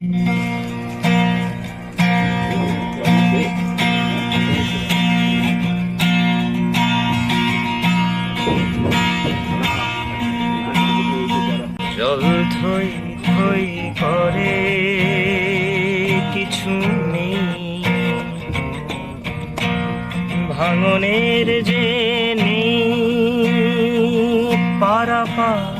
জল থই থই করে কিছু নেই ভাঙনের যে নেই পারাপা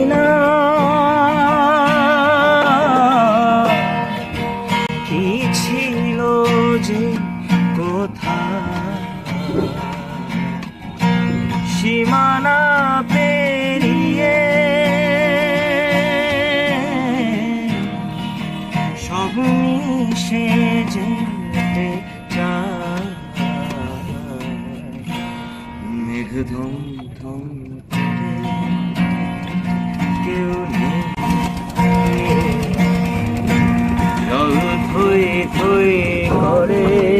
সীমানা পেরিয়ে সব মিশে যেতে চায়। মেঘ ধম ধম কেউ নেই। থই থই করে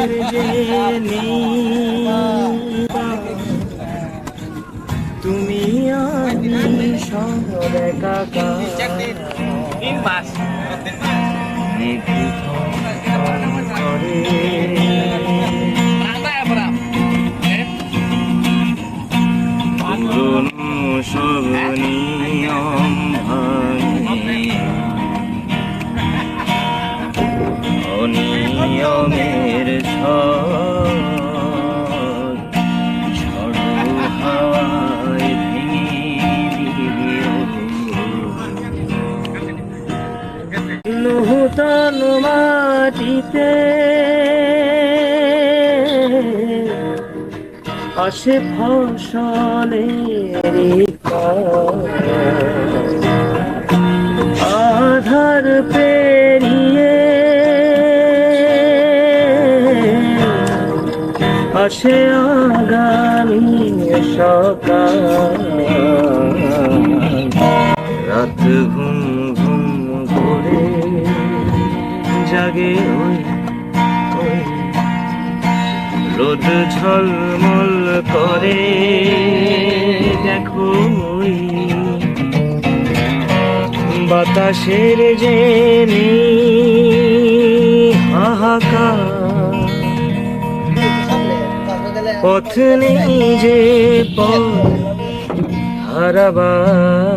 ভাঙনের যে তুমি আমি সব একাকার সব নিয়ম ভাঙে অনিয়মের নূতন মাটিতে আসে ফসলের আসে আগামী সকাল। রাত ঘুম ঘুম করে জাগে ওই। রোদ ঝলমল করে, দেখো ওই। বাতাসের যে পথ নেই যে পথ হারাবার।